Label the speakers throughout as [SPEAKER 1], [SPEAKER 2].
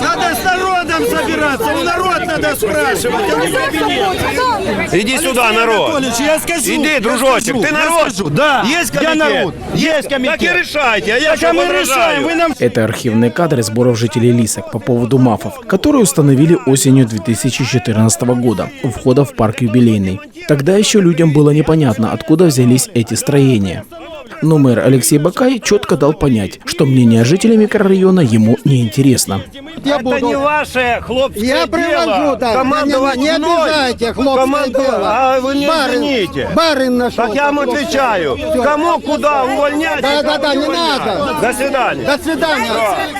[SPEAKER 1] Надо с народом собираться, у народ надо спрашивать, а не кабинет.
[SPEAKER 2] Иди сюда, народ.
[SPEAKER 1] Анатольевич, я скажу.
[SPEAKER 2] Иди,
[SPEAKER 1] я
[SPEAKER 2] дружочек,
[SPEAKER 1] скажу,
[SPEAKER 2] ты
[SPEAKER 1] я
[SPEAKER 2] народ?
[SPEAKER 1] скажу. Да,
[SPEAKER 2] Есть
[SPEAKER 1] я
[SPEAKER 2] комитет?
[SPEAKER 1] народ. Есть комитет.
[SPEAKER 2] Так и решайте, а я
[SPEAKER 1] Так
[SPEAKER 2] что
[SPEAKER 1] а мы
[SPEAKER 2] возражаю?
[SPEAKER 1] решаем, вы нам
[SPEAKER 3] Это архивные кадры сборов жителей Лисок по поводу мафов, которые установили осенью 2014 года у входа в парк юбилейный. Тогда еще людям было непонятно, откуда взялись эти строения. Но мэр Алексей Бакай четко дал понять, что мнение жителей микрорайона ему не интересно.
[SPEAKER 4] Я
[SPEAKER 2] Это
[SPEAKER 4] буду.
[SPEAKER 2] не ваше хлопское
[SPEAKER 4] Я привожу,
[SPEAKER 2] дело.
[SPEAKER 4] да.
[SPEAKER 2] Командовать
[SPEAKER 4] не, не, не
[SPEAKER 2] мной.
[SPEAKER 4] обижайте, хлопское
[SPEAKER 2] Команду-
[SPEAKER 4] дело.
[SPEAKER 2] А вы не
[SPEAKER 4] барин,
[SPEAKER 2] извините.
[SPEAKER 4] Барин нашел.
[SPEAKER 2] Так я вам отвечаю. Кому куда увольнять?
[SPEAKER 4] Да, да, да, не
[SPEAKER 2] увольнять.
[SPEAKER 4] надо.
[SPEAKER 2] До свидания.
[SPEAKER 4] До свидания.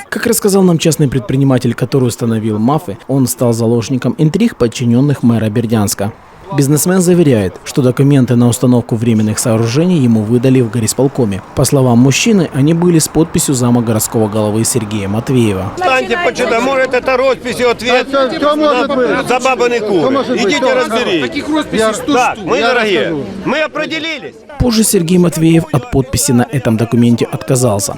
[SPEAKER 3] Как рассказал нам частный предприниматель, который установил мафы, он стал заложником интриг подчиненных мэра Бердянска. Бизнесмен заверяет, что документы на установку временных сооружений ему выдали в горисполкоме. По словам мужчины, они были с подписью зама городского головы Сергея Матвеева.
[SPEAKER 2] Встаньте, почитай, может это росписью ответ
[SPEAKER 4] Что, что может быть?
[SPEAKER 2] за бабаный
[SPEAKER 4] Что
[SPEAKER 2] куры. Идите разберитесь.
[SPEAKER 4] Таких росписей сто
[SPEAKER 2] Так,
[SPEAKER 4] штук.
[SPEAKER 2] мы дорогие, мы определились.
[SPEAKER 3] Позже Сергей Матвеев от подписи на этом документе отказался.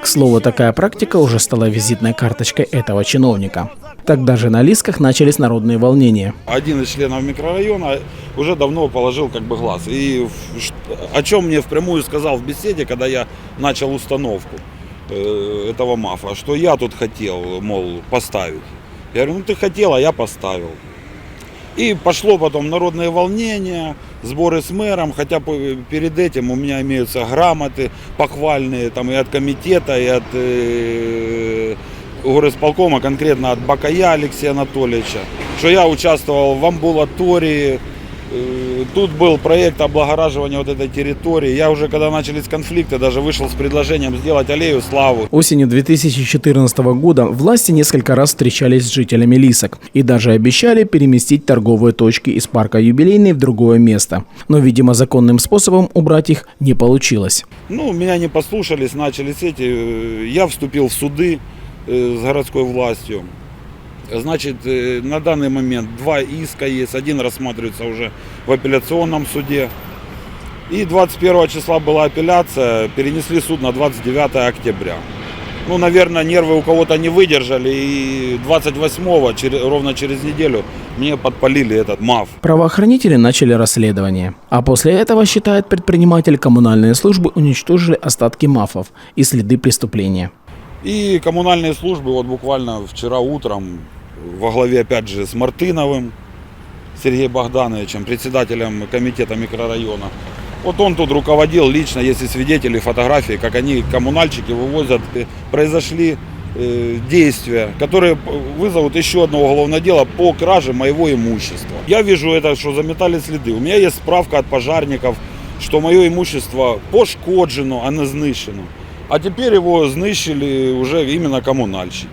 [SPEAKER 3] К слову, такая практика уже стала визитной карточкой этого чиновника. Тогда же на Лисках начались народные волнения.
[SPEAKER 5] один из членов микрорайона уже давно положил как бы глаз. И о чем мне впрямую сказал в беседе, когда я начал установку э, этого мафа, что я тут хотел, мол, поставить. Я говорю, ну ты хотел, а я поставил. И пошло потом народные волнения, сборы с мэром, хотя перед этим у меня имеются грамоты похвальные там и от комитета, и от э, горисполкома, конкретно от Бакая Алексея Анатольевича, что я участвовал в амбулатории, тут был проект облагораживания вот этой территории. Я уже, когда начались конфликты, даже вышел с предложением сделать аллею славы.
[SPEAKER 3] Осенью 2014 года власти несколько раз встречались с жителями Лисок и даже обещали переместить торговые точки из парка Юбилейный в другое место. Но, видимо, законным способом убрать их не получилось.
[SPEAKER 5] Ну, меня не послушались, начались эти. э, Я вступил в суды э, с городской властью. Значит, э, на данный момент два иска есть. Один рассматривается уже в апелляционном суде. И 21 числа была апелляция, перенесли суд на 29 октября. Ну, наверное, нервы у кого-то не выдержали, и 28-го, через- ровно через неделю, мне подпалили этот МАФ.
[SPEAKER 3] Правоохранители начали расследование. А после этого, считает предприниматель, коммунальные службы уничтожили остатки мафов и следы преступления.
[SPEAKER 5] И коммунальные службы, вот буквально вчера утром, во главе опять же с Мартыновым Сергеем Богдановичем, председателем комитета микрорайона, вот он тут руководил лично, если свидетели, фотографии, как они, коммунальщики, вывозят. э, Произошли э, действия, которые п- вызовут еще одно уголовное дело по краже моего имущества. Я вижу это, что заметали следы. У меня есть справка от пожарников, что мое имущество пошкоджено, а не знищено. А теперь его знищили уже именно коммунальщики.